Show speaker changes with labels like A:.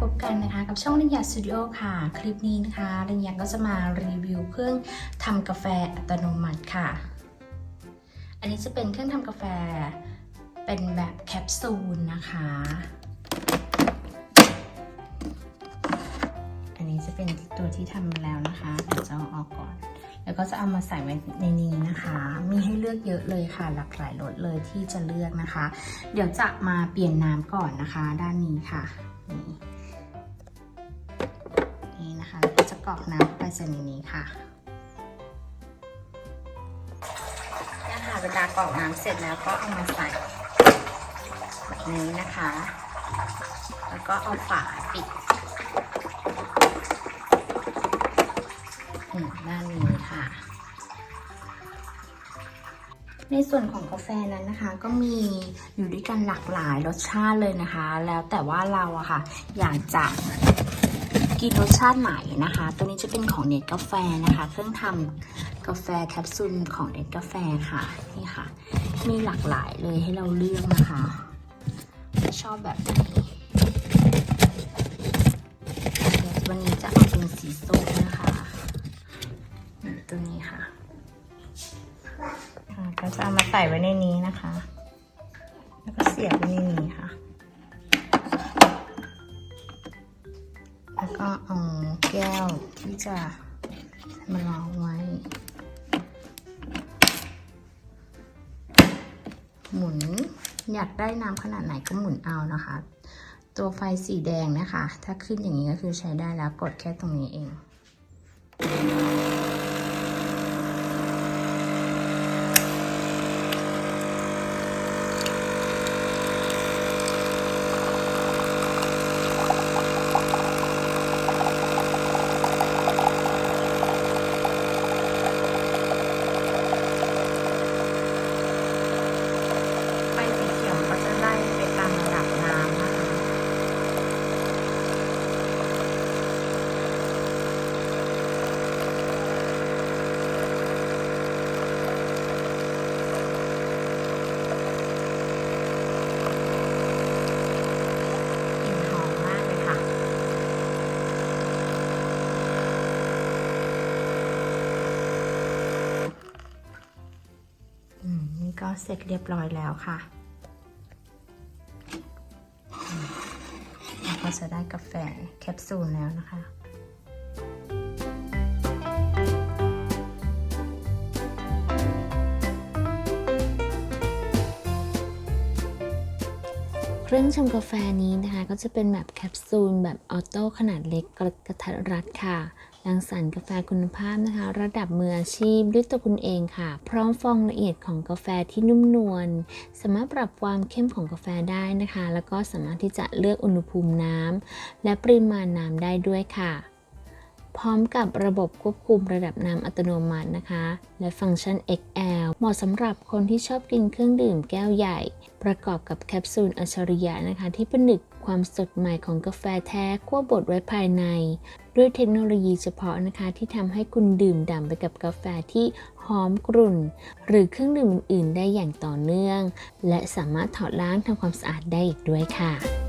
A: พบกันนะคะกับช่องริญญาสตูดิโอค่ะ คลิปนี้นะคะริญญาก็จะมารีวิวเครื่องทำกาแฟอัตโนมัติค่ะ อันนี้จะเป็นเครื่องทำกาแฟเป็นแบบแคปซูลนะคะ อันนี้จะเป็นตัวที่ทำมาแล้วนะคะเดี๋ยวจะเอาออกก่อน แล้วก็จะเอามาใส่ไว้ในนี้นะคะ มีให้เลือกเยอะเลยค่ะ หลากหลายรสเลยที่จะเลือกนะคะ เดี๋ยวจะมาเปลี่ยนน้ำก่อนนะคะ ด้านนี้ค่ะนี่ นะคะแล้วก็จะกรอกน้ำไปใส่ในนี้ค่ะเนี่ยค่ะเวลากรอกน้ำเสร็จแล้วก็เอามาใส่แบบนี้นะคะ แล้วก็เอาฝาปิดด้านนี้ค่ะ ในส่วนของกาแฟนั้นนะคะ ก็มีอยู่ด้วยกันหลากหลายรสชาติเลยนะคะ แล้วแต่ว่าเราอะค่ะ อยากจะ กินรสชาติไหนนะคะ ตัวนี้จะเป็นของเน็ตกาแฟนะคะ เครื่องทำกาแฟแคปซูลของเน็ตกาแฟค่ะ นี่ค่ะ มีหลากหลายเลยให้เราเลือกนะคะ ชอบแบบไหนวันนี้จะเอาเป็นสีส้มนะคะตัวนี้ค่ะค่ะก็จะเอามาใส่ไว้ในนี้นะคะ แล้วก็เสียบไว้ในนี้ค่ะ ก็เอาแก้วที่จะมารองไว้ หมุนอยากได้น้ำขนาดไหนก็หมุนเอานะคะ ตัวไฟสีแดงนะคะ ถ้าขึ้นอย่างนี้ก็คือใช้ได้แล้วกดแค่ตรงนี้เอง ไฟสีเขียวก็จะไล่ไปตามระดับน้ำนะคะ กลิ่นหอมมากเลยค่ะ อืม นี่ ก็เสร็จเรียบร้อยแล้วค่ะ เราก็จะได้กาแฟแคปซูลแล้วนะคะ
B: เครื่องชงกาแฟนี้นะคะ ก็จะเป็นแบบแคปซูลแบบออโต้ขนาดเล็กกระทัดรัดค่ะ รังสรรค์กาแฟคุณภาพนะคะ ระดับมืออาชีพด้วยตัวคุณเองค่ะ พร้อมฟองละเอียดของกาแฟที่นุ่มนวลสามารถปรับความเข้มของกาแฟได้นะคะ แล้วก็สามารถที่จะเลือกอุณหภูมิน้ำและปริมาณน้ำได้ด้วยค่ะ พร้อมกับระบบควบคุมระดับน้ำอัตโนมัตินะคะ และฟังก์ชัน XL เหมาะสำหรับคนที่ชอบกินเครื่องดื่มแก้วใหญ่ ประกอบกับแคปซูลอัจฉริยะนะคะ ที่ผนึกความสดใหม่ของกาแฟแท้คั่วบดไว้ภายใน ด้วยเทคโนโลยีเฉพาะนะคะที่ทำให้คุณดื่มด่ำไปกับกาแฟที่หอมกรุ่น หรือเครื่องดื่มอื่นๆ ได้อย่างต่อเนื่อง และสามารถถอดล้างทำความสะอาดได้อีกด้วยค่ะ